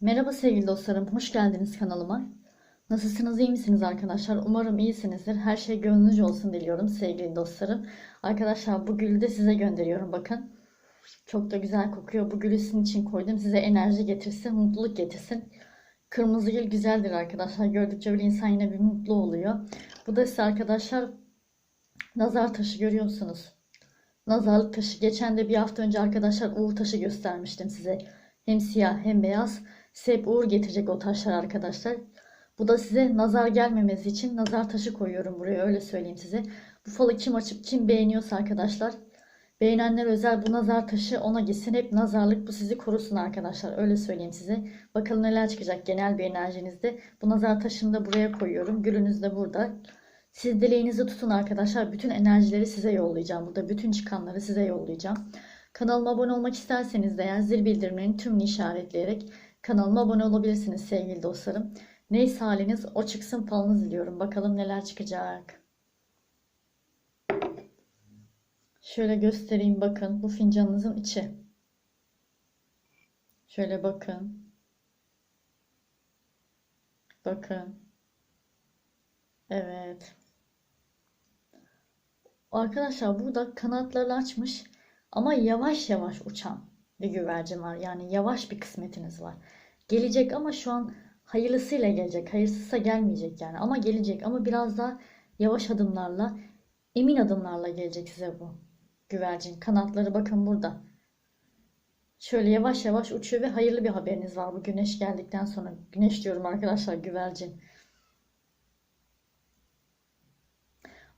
Merhaba sevgili dostlarım, hoş geldiniz kanalıma. Nasılsınız, iyi misiniz arkadaşlar? Umarım iyisinizdir. Her şey gönlünüzce olsun diliyorum sevgili dostlarım. Arkadaşlar bu gülü de size gönderiyorum bakın. Çok da güzel kokuyor. Bu gülü sizin için koydum. Size enerji getirsin, mutluluk getirsin. Kırmızı gül güzeldir arkadaşlar. Gördükçe böyle insan yine bir mutlu oluyor. Bu da size arkadaşlar nazar taşı görüyorsunuz. Nazarlık taşı. Geçen de bir hafta önce arkadaşlar uğur taşı göstermiştim size. Hem siyah hem beyaz. Size uğur getirecek o taşlar arkadaşlar. Bu da size nazar gelmemesi için nazar taşı koyuyorum buraya öyle söyleyeyim size. Bu falı kim açıp kim beğeniyorsa arkadaşlar. Beğenenler özel bu nazar taşı ona gitsin. Hep nazarlık bu sizi korusun arkadaşlar. Öyle söyleyeyim size. Bakalım neler çıkacak genel bir enerjinizde. Bu nazar taşını da buraya koyuyorum. Gülünüz de burada. Siz dileğinizi tutun arkadaşlar. Bütün enerjileri size yollayacağım. Burada bütün çıkanları size yollayacağım. Kanalıma abone olmak isterseniz de eğer zil bildirimlerinin tümünü işaretleyerek kanalıma abone olabilirsiniz sevgili dostlarım. Neyse haliniz o çıksın falınız diliyorum. Bakalım neler çıkacak. Şöyle göstereyim bakın. Bu fincanınızın içi. Şöyle bakın. Bakın. Evet. Arkadaşlar burada kanatlarını açmış ama yavaş yavaş uçan güvercin var. Yani yavaş bir kısmetiniz var. Gelecek ama şu an hayırlısıyla gelecek. Hayırsızsa gelmeyecek yani. Ama gelecek ama biraz daha yavaş adımlarla, emin adımlarla gelecek size bu güvercin. Kanatları bakın burada. Şöyle yavaş yavaş uçuyor ve hayırlı bir haberiniz var bu güneş geldikten sonra. Güneş diyorum arkadaşlar güvercin.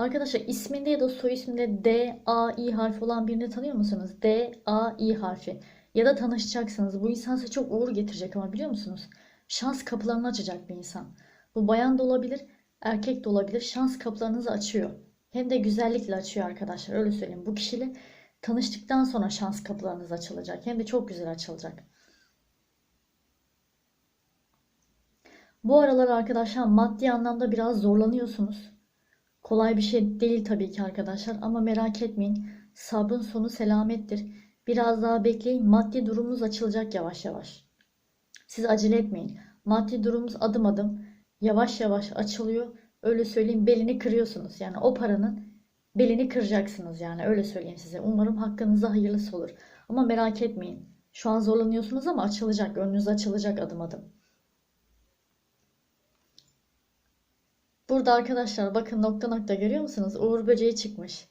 Arkadaşlar isminde ya da soy isminde D, A, I harfi olan birini tanıyor musunuz? D, A, I harfi. Ya da tanışacaksınız. Bu insan size çok uğur getirecek ama biliyor musunuz? Şans kapılarını açacak bir insan. Bu bayan da olabilir, erkek de olabilir. Şans kapılarınızı açıyor. Hem de güzellikle açıyor arkadaşlar. Öyle söyleyeyim. Bu kişiyle tanıştıktan sonra şans kapılarınız açılacak. Hem de çok güzel açılacak. Bu aralar arkadaşlar maddi anlamda biraz zorlanıyorsunuz. Kolay bir şey değil tabii ki arkadaşlar ama merak etmeyin. Sabrın sonu selamettir. Biraz daha bekleyin. Maddi durumumuz açılacak yavaş yavaş. Siz acele etmeyin. Maddi durumumuz adım adım yavaş yavaş açılıyor. Öyle söyleyeyim belini kırıyorsunuz. Yani o paranın belini kıracaksınız yani öyle söyleyeyim size. Umarım hakkınızda hayırlısı olur. Ama merak etmeyin. Şu an zorlanıyorsunuz ama açılacak. Önünüz açılacak adım adım. Burada arkadaşlar bakın nokta nokta görüyor musunuz? Uğur böceği çıkmış.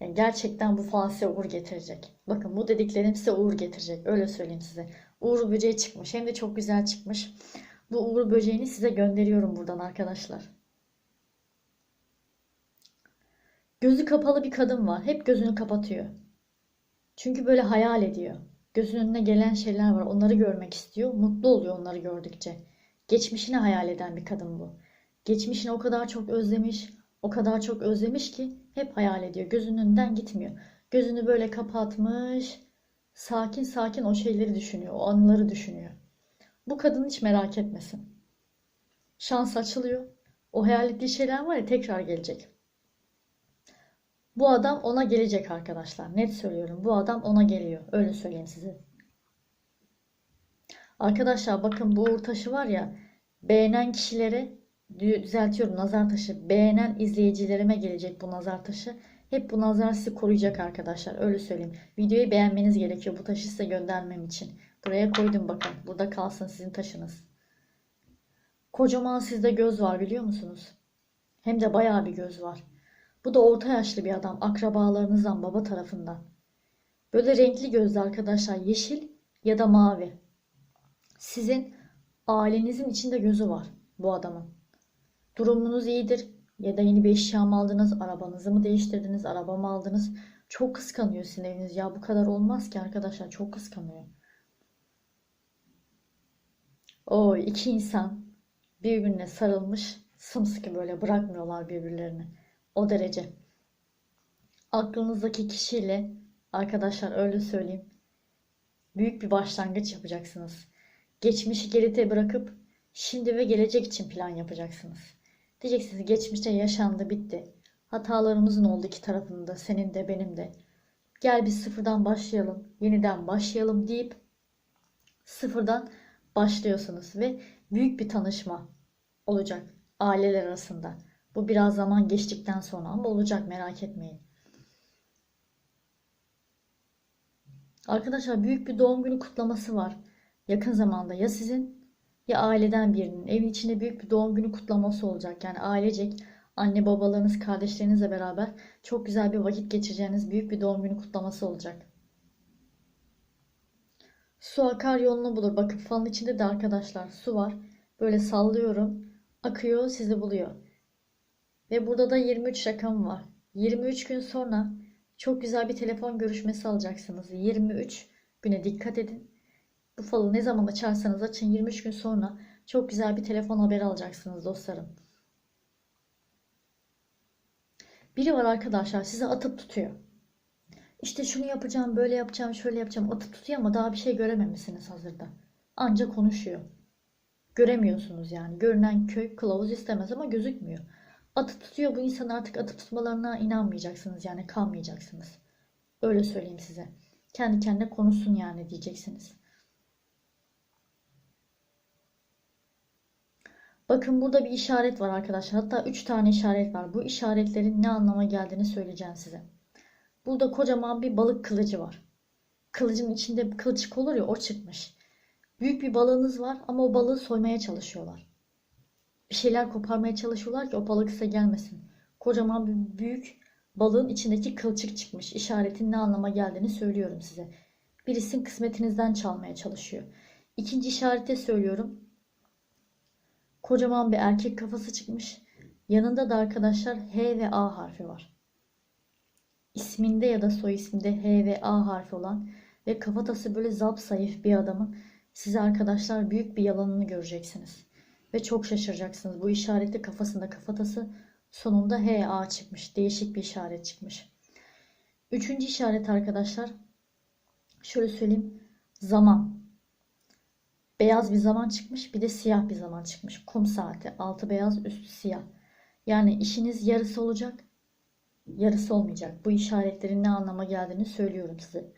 Yani gerçekten bu fal uğur getirecek. Bakın bu dediklerim size uğur getirecek. Öyle söyleyeyim size. Uğur böceği çıkmış. Hem de çok güzel çıkmış. Bu uğur böceğini size gönderiyorum buradan arkadaşlar. Gözü kapalı bir kadın var. Hep gözünü kapatıyor. Çünkü böyle hayal ediyor. Gözünün önüne gelen şeyler var. Onları görmek istiyor. Mutlu oluyor onları gördükçe. Geçmişini hayal eden bir kadın bu. Geçmişini o kadar çok özlemiş, o kadar çok özlemiş ki hep hayal ediyor. Gözünün gitmiyor. Gözünü böyle kapatmış, sakin sakin o şeyleri düşünüyor, o anıları düşünüyor. Bu kadın hiç merak etmesin. Şans açılıyor. O hayal ettiği şeyler var ya tekrar gelecek. Bu adam ona gelecek arkadaşlar. Net söylüyorum. Bu adam ona geliyor. Öyle söyleyeyim size. Arkadaşlar bakın bu uğur taşı var ya beğenen kişilere düzeltiyorum nazar taşı. Beğenen izleyicilerime gelecek bu nazar taşı. Hep bu nazar sizi koruyacak arkadaşlar. Öyle söyleyeyim. Videoyu beğenmeniz gerekiyor bu taşı size göndermem için. Buraya koydum bakın. Burada kalsın sizin taşınız. Kocaman sizde göz var biliyor musunuz? Hem de bayağı bir göz var. Bu da orta yaşlı bir adam. Akrabalarınızdan baba tarafından. Böyle renkli gözlü arkadaşlar. Yeşil ya da mavi. Sizin ailenizin içinde gözü var bu adamın. Durumunuz iyidir ya da yeni bir eşya mı aldınız, arabanızı mı değiştirdiniz, araba mı aldınız? Çok kıskanıyor sizin eviniz. Ya bu kadar olmaz ki arkadaşlar. Çok kıskanıyor. O iki insan birbirine sarılmış, sımsıkı böyle bırakmıyorlar birbirlerini. O derece. Aklınızdaki kişiyle arkadaşlar öyle söyleyeyim. Büyük bir başlangıç yapacaksınız. Geçmişi geride bırakıp şimdi ve gelecek için plan yapacaksınız. Diyeceksiniz geçmişte yaşandı bitti. Hatalarımızın oldu iki tarafında senin de benim de. Gel biz sıfırdan başlayalım, yeniden başlayalım deyip sıfırdan başlıyorsunuz ve büyük bir tanışma olacak aileler arasında. Bu biraz zaman geçtikten sonra ama olacak merak etmeyin. Arkadaşlar büyük bir doğum günü kutlaması var. Yakın zamanda ya sizin ya aileden birinin evin içinde büyük bir doğum günü kutlaması olacak. Yani ailecek anne babalarınız kardeşlerinizle beraber çok güzel bir vakit geçireceğiniz büyük bir doğum günü kutlaması olacak. Su akar yolunu bulur. Bakın falın içinde de arkadaşlar su var. Böyle sallıyorum. Akıyor sizi buluyor. Ve burada da 23 rakamı var. 23 gün sonra çok güzel bir telefon görüşmesi alacaksınız. 23 güne dikkat edin. Bu falı ne zaman açarsanız açın 23 gün sonra çok güzel bir telefon haberi alacaksınız dostlarım. Biri var arkadaşlar size atıp tutuyor. İşte şunu yapacağım, böyle yapacağım, şöyle yapacağım. Atıp tutuyor ama daha bir şey görememişsiniz hazırda. Anca konuşuyor. Göremiyorsunuz yani. Görünen köy kılavuz istemez ama gözükmüyor. Atıp tutuyor bu insan artık atıp tutmalarına inanmayacaksınız yani kalmayacaksınız. Öyle söyleyeyim size. Kendi kendine konuşsun yani diyeceksiniz. Bakın burada bir işaret var arkadaşlar. Hatta 3 tane işaret var. Bu işaretlerin ne anlama geldiğini söyleyeceğim size. Burada kocaman bir balık kılıcı var. Kılıcın içinde bir kılçık olur ya o çıkmış. Büyük bir balığınız var ama o balığı soymaya çalışıyorlar. Bir şeyler koparmaya çalışıyorlar ki o balık size gelmesin. Kocaman bir büyük balığın içindeki kılçık çıkmış. İşaretin ne anlama geldiğini söylüyorum size. Birisinin kısmetinizden çalmaya çalışıyor. İkinci işarete söylüyorum. Kocaman bir erkek kafası çıkmış. Yanında da arkadaşlar H ve A harfi var. İsminde ya da soy isminde H ve A harfi olan ve kafatası böyle zap zayıf bir adamın size arkadaşlar büyük bir yalanını göreceksiniz. Ve çok şaşıracaksınız. Bu işarette kafasında kafatası sonunda H A çıkmış. Değişik bir işaret çıkmış. Üçüncü işaret arkadaşlar şöyle söyleyeyim. Zaman. Beyaz bir zaman çıkmış bir de siyah bir zaman çıkmış. Kum saati. Altı beyaz üstü siyah. Yani işiniz yarısı olacak yarısı olmayacak. Bu işaretlerin ne anlama geldiğini söylüyorum size.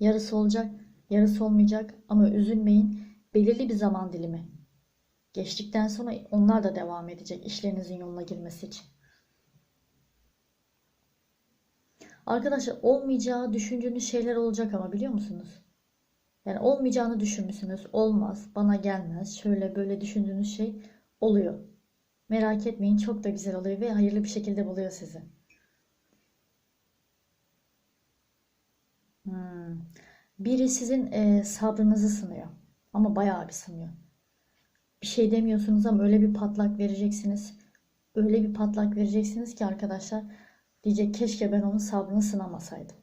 Yarısı olacak, yarısı olmayacak ama üzülmeyin. Belirli bir zaman dilimi. Geçtikten sonra onlar da devam edecek işlerinizin yoluna girmesi için. Arkadaşlar olmayacağı düşündüğünüz şeyler olacak ama biliyor musunuz? Yani olmayacağını düşünmüşsünüz. Olmaz, bana gelmez. Şöyle böyle düşündüğünüz şey oluyor. Merak etmeyin çok da güzel oluyor ve hayırlı bir şekilde buluyor sizi. Hmm. Biri sizin e, sabrınızı sınıyor. Ama bayağı bir sınıyor. Bir şey demiyorsunuz ama öyle bir patlak vereceksiniz. Öyle bir patlak vereceksiniz ki arkadaşlar diyecek keşke ben onun sabrını sınamasaydım.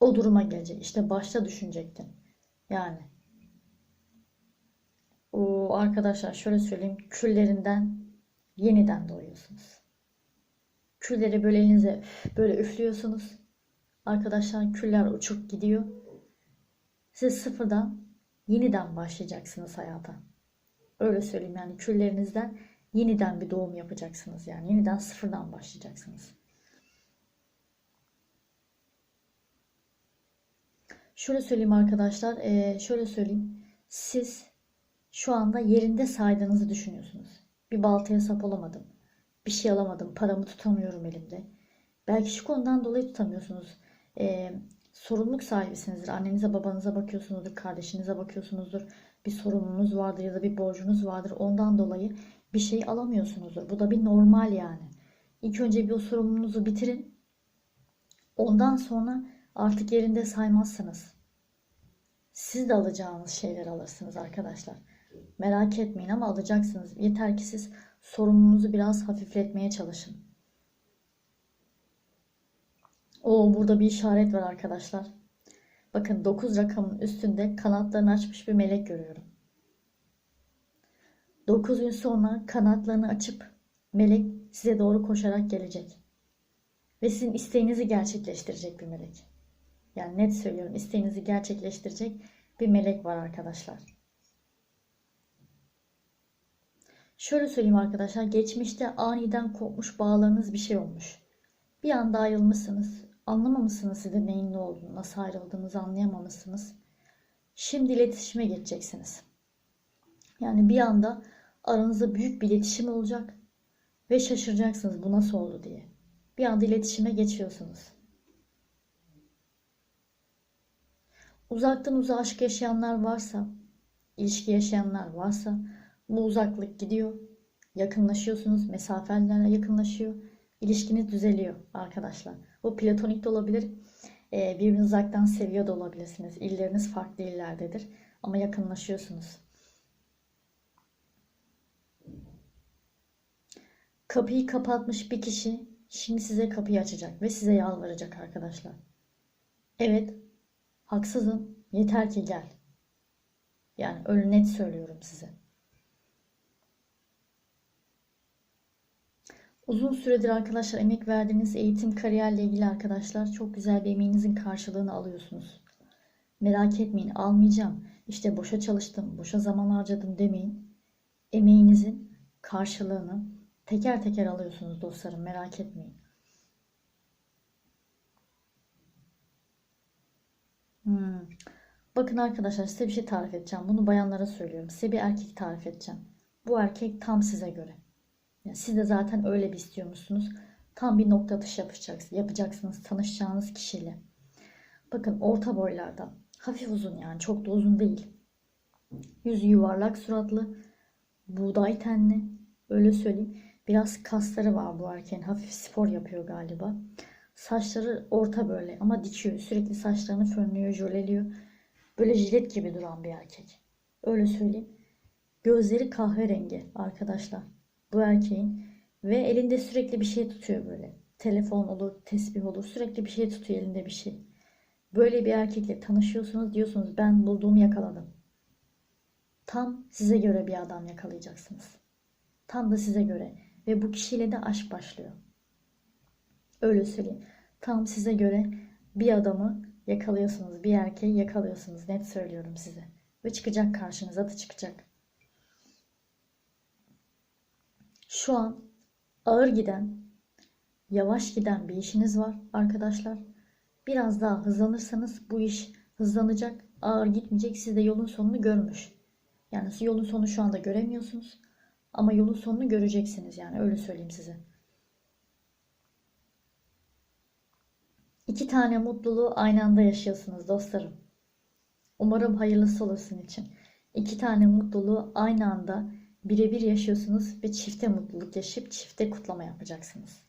O duruma gelecek. İşte başta düşünecektin. Yani. O arkadaşlar şöyle söyleyeyim. Küllerinden yeniden doğuyorsunuz. Külleri böyle elinize böyle üflüyorsunuz. Arkadaşlar küller uçup gidiyor. Siz sıfırdan yeniden başlayacaksınız hayata. Öyle söyleyeyim yani küllerinizden yeniden bir doğum yapacaksınız yani yeniden sıfırdan başlayacaksınız. Şöyle söyleyeyim arkadaşlar, ee, şöyle söyleyeyim. Siz şu anda yerinde saydığınızı düşünüyorsunuz. Bir baltaya sap olamadım. Bir şey alamadım. Paramı tutamıyorum elimde. Belki şu konudan dolayı tutamıyorsunuz e, sorumluluk sahibisinizdir. Annenize babanıza bakıyorsunuzdur, kardeşinize bakıyorsunuzdur. Bir sorumluluğunuz vardır ya da bir borcunuz vardır. Ondan dolayı bir şey alamıyorsunuzdur. Bu da bir normal yani. İlk önce bir o sorumluluğunuzu bitirin. Ondan sonra artık yerinde saymazsınız. Siz de alacağınız şeyler alırsınız arkadaşlar. Merak etmeyin ama alacaksınız. Yeter ki siz sorumluluğunuzu biraz hafifletmeye çalışın. O burada bir işaret var arkadaşlar. Bakın 9 rakamın üstünde kanatlarını açmış bir melek görüyorum. 9 gün sonra kanatlarını açıp melek size doğru koşarak gelecek. Ve sizin isteğinizi gerçekleştirecek bir melek. Yani net söylüyorum isteğinizi gerçekleştirecek bir melek var arkadaşlar. Şöyle söyleyeyim arkadaşlar. Geçmişte aniden kopmuş bağlarınız bir şey olmuş. Bir anda ayrılmışsınız. Anlamamışsınız siz de neyin ne olduğunu, nasıl ayrıldığınızı anlayamamışsınız. Şimdi iletişime geçeceksiniz. Yani bir anda aranızda büyük bir iletişim olacak ve şaşıracaksınız bu nasıl oldu diye. Bir anda iletişime geçiyorsunuz. Uzaktan uzağa aşk yaşayanlar varsa, ilişki yaşayanlar varsa bu uzaklık gidiyor. Yakınlaşıyorsunuz, mesafeler yakınlaşıyor. İlişkiniz düzeliyor arkadaşlar. Bu platonik de olabilir. Ee, birbirini uzaktan seviyor da olabilirsiniz. İlleriniz farklı illerdedir. Ama yakınlaşıyorsunuz. Kapıyı kapatmış bir kişi şimdi size kapıyı açacak ve size yalvaracak arkadaşlar. Evet, haksızım. Yeter ki gel. Yani öyle net söylüyorum size. Uzun süredir arkadaşlar emek verdiğiniz eğitim kariyerle ilgili arkadaşlar çok güzel bir emeğinizin karşılığını alıyorsunuz. Merak etmeyin almayacağım. İşte boşa çalıştım, boşa zaman harcadım demeyin. Emeğinizin karşılığını teker teker alıyorsunuz dostlarım merak etmeyin. Hmm. Bakın arkadaşlar size bir şey tarif edeceğim. Bunu bayanlara söylüyorum. Size bir erkek tarif edeceğim. Bu erkek tam size göre. Yani siz de zaten öyle bir istiyormuşsunuz. Tam bir nokta atış yapacaksınız, yapacaksınız tanışacağınız kişiyle. Bakın orta boylarda. Hafif uzun yani çok da uzun değil. Yüzü yuvarlak suratlı. Buğday tenli. Öyle söyleyeyim. Biraz kasları var bu erkeğin. Hafif spor yapıyor galiba. Saçları orta böyle ama dikiyor. Sürekli saçlarını fönlüyor, jöleliyor. Böyle jilet gibi duran bir erkek. Öyle söyleyeyim. Gözleri kahverengi arkadaşlar bu erkeğin ve elinde sürekli bir şey tutuyor böyle. Telefon olur, tesbih olur, sürekli bir şey tutuyor elinde bir şey. Böyle bir erkekle tanışıyorsunuz diyorsunuz ben bulduğumu yakaladım. Tam size göre bir adam yakalayacaksınız. Tam da size göre ve bu kişiyle de aşk başlıyor. Öyle söyleyeyim. Tam size göre bir adamı yakalıyorsunuz, bir erkeği yakalıyorsunuz. Net söylüyorum size. Ve çıkacak karşınıza da çıkacak. Şu an ağır giden, yavaş giden bir işiniz var arkadaşlar. Biraz daha hızlanırsanız bu iş hızlanacak, ağır gitmeyecek. Siz de yolun sonunu görmüş. Yani yolun sonu şu anda göremiyorsunuz. Ama yolun sonunu göreceksiniz yani öyle söyleyeyim size. İki tane mutluluğu aynı anda yaşıyorsunuz dostlarım. Umarım hayırlısı olur için. İki tane mutluluğu aynı anda birebir yaşıyorsunuz ve çifte mutluluk yaşayıp çifte kutlama yapacaksınız.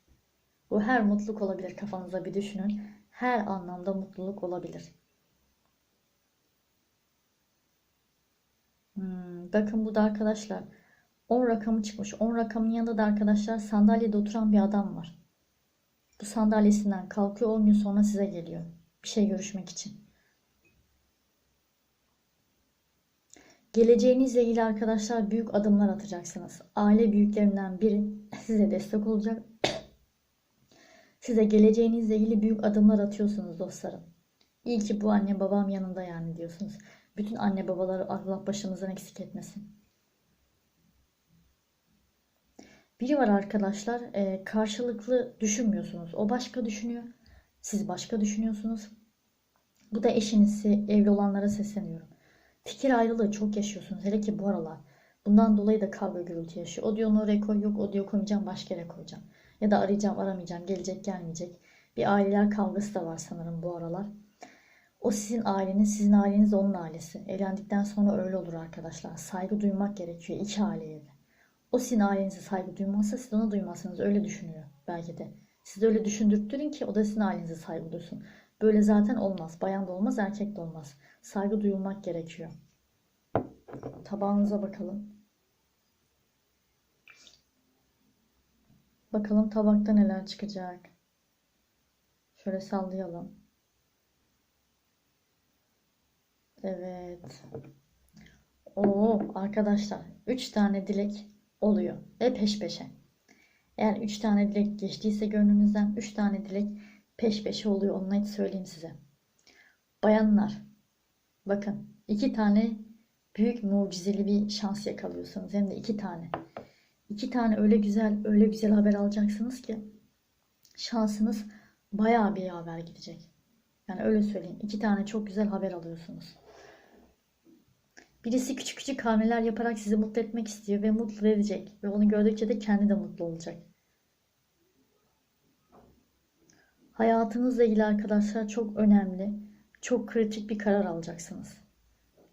Bu her mutluluk olabilir kafanıza bir düşünün. Her anlamda mutluluk olabilir. Hmm, bakın bu da arkadaşlar 10 rakamı çıkmış. 10 rakamın yanında da arkadaşlar sandalyede oturan bir adam var. Bu sandalyesinden kalkıyor 10 gün sonra size geliyor. Bir şey görüşmek için. Geleceğinizle ilgili arkadaşlar büyük adımlar atacaksınız. Aile büyüklerinden biri size destek olacak. Size geleceğinizle ilgili büyük adımlar atıyorsunuz dostlarım. İyi ki bu anne babam yanında yani diyorsunuz. Bütün anne babaları Allah başımızdan eksik etmesin. Biri var arkadaşlar e, karşılıklı düşünmüyorsunuz. O başka düşünüyor. Siz başka düşünüyorsunuz. Bu da eşinizi evli olanlara sesleniyorum. Fikir ayrılığı çok yaşıyorsunuz. Hele ki bu aralar. Bundan dolayı da kavga gürültü yaşıyor. O diyor onu oraya koy yok. O diyor koymayacağım başka yere koyacağım. Ya da arayacağım aramayacağım. Gelecek gelmeyecek. Bir aileler kavgası da var sanırım bu aralar. O sizin aileniz, sizin aileniz onun ailesi. Evlendikten sonra öyle olur arkadaşlar. Saygı duymak gerekiyor iki aileye de. O sizin ailenize saygı duymazsa siz ona duymazsınız. Öyle düşünüyor belki de. Siz öyle düşündürttürün ki o da sizin ailenize saygı duysun. Böyle zaten olmaz. Bayan da olmaz, erkek de olmaz. Saygı duyulmak gerekiyor. Tabağınıza bakalım. Bakalım tabakta neler çıkacak. Şöyle sallayalım. Evet. Oo arkadaşlar 3 tane dilek oluyor ve peş peşe. Eğer 3 tane dilek geçtiyse gönlünüzden 3 tane dilek peş peşe oluyor. Onu net söyleyeyim size. Bayanlar bakın iki tane büyük mucizeli bir şans yakalıyorsunuz. Hem de iki tane. İki tane öyle güzel öyle güzel haber alacaksınız ki şansınız bayağı bir haber gidecek. Yani öyle söyleyeyim. İki tane çok güzel haber alıyorsunuz. Birisi küçük küçük hamleler yaparak sizi mutlu etmek istiyor ve mutlu edecek. Ve onu gördükçe de kendi de mutlu olacak. Hayatınızla ilgili arkadaşlar çok önemli, çok kritik bir karar alacaksınız.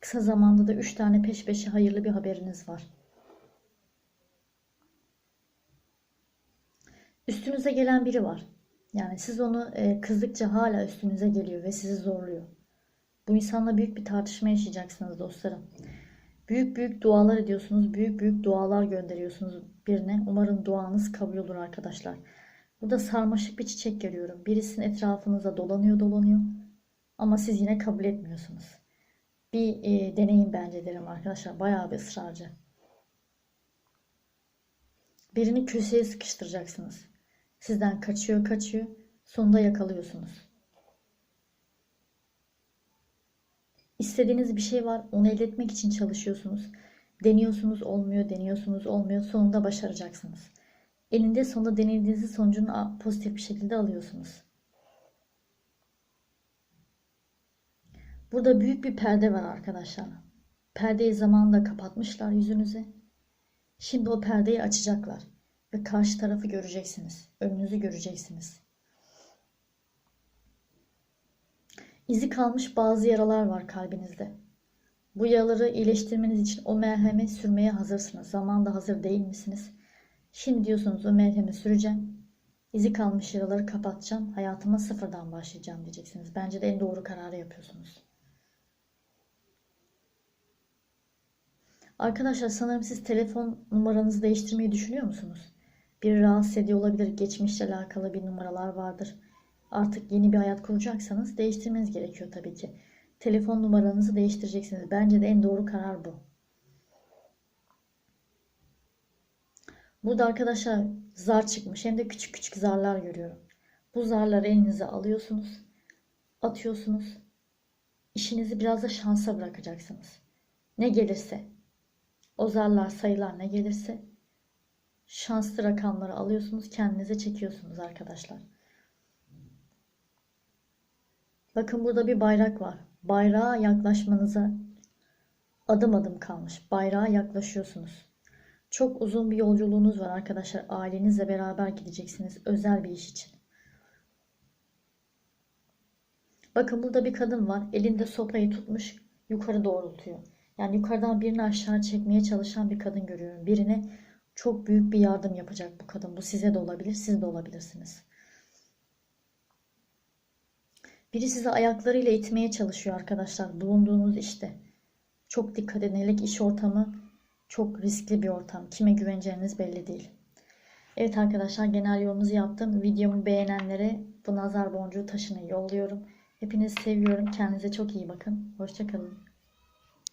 Kısa zamanda da 3 tane peş peşe hayırlı bir haberiniz var. Üstünüze gelen biri var. Yani siz onu e, kızdıkça hala üstünüze geliyor ve sizi zorluyor. Bu insanla büyük bir tartışma yaşayacaksınız dostlarım. Büyük büyük dualar ediyorsunuz, büyük büyük dualar gönderiyorsunuz birine. Umarım duanız kabul olur arkadaşlar. Burada sarmaşık bir çiçek görüyorum. Birisinin etrafınıza dolanıyor dolanıyor. Ama siz yine kabul etmiyorsunuz. Bir e, deneyim bence derim arkadaşlar. Bayağı bir ısrarcı. Birini köşeye sıkıştıracaksınız. Sizden kaçıyor kaçıyor. Sonunda yakalıyorsunuz. İstediğiniz bir şey var. Onu elde etmek için çalışıyorsunuz. Deniyorsunuz olmuyor, deniyorsunuz olmuyor. Sonunda başaracaksınız. Elinde sonunda denediğinizin sonucunu pozitif bir şekilde alıyorsunuz. Burada büyük bir perde var arkadaşlar. Perdeyi zamanında kapatmışlar yüzünüze. Şimdi o perdeyi açacaklar ve karşı tarafı göreceksiniz. Önünüzü göreceksiniz. İzi kalmış bazı yaralar var kalbinizde. Bu yaraları iyileştirmeniz için o merhemi sürmeye hazırsınız. Zamanda hazır değil misiniz? Şimdi diyorsunuz o merhemi süreceğim. İzi kalmış yaraları kapatacağım. Hayatıma sıfırdan başlayacağım diyeceksiniz. Bence de en doğru kararı yapıyorsunuz. Arkadaşlar sanırım siz telefon numaranızı değiştirmeyi düşünüyor musunuz? Bir rahatsız ediyor olabilir. Geçmişle alakalı bir numaralar vardır. Artık yeni bir hayat kuracaksanız değiştirmeniz gerekiyor tabii ki. Telefon numaranızı değiştireceksiniz. Bence de en doğru karar bu. Burada arkadaşlar zar çıkmış. Hem de küçük küçük zarlar görüyorum. Bu zarları elinize alıyorsunuz. Atıyorsunuz. İşinizi biraz da şansa bırakacaksınız. Ne gelirse. O zarlar sayılar ne gelirse şanslı rakamları alıyorsunuz. Kendinize çekiyorsunuz arkadaşlar. Bakın burada bir bayrak var. Bayrağa yaklaşmanıza adım adım kalmış. Bayrağa yaklaşıyorsunuz. Çok uzun bir yolculuğunuz var arkadaşlar. Ailenizle beraber gideceksiniz özel bir iş için. Bakın burada bir kadın var. Elinde sopayı tutmuş yukarı doğrultuyor. Yani yukarıdan birini aşağı çekmeye çalışan bir kadın görüyorum. Birine çok büyük bir yardım yapacak bu kadın. Bu size de olabilir, siz de olabilirsiniz. Biri sizi ayaklarıyla itmeye çalışıyor arkadaşlar. Bulunduğunuz işte. Çok dikkat edin. Hele iş ortamı çok riskli bir ortam. Kime güveneceğiniz belli değil. Evet arkadaşlar genel yorumunuzu yaptım. Videomu beğenenlere bu nazar boncuğu taşını yolluyorum. Hepinizi seviyorum. Kendinize çok iyi bakın. Hoşçakalın.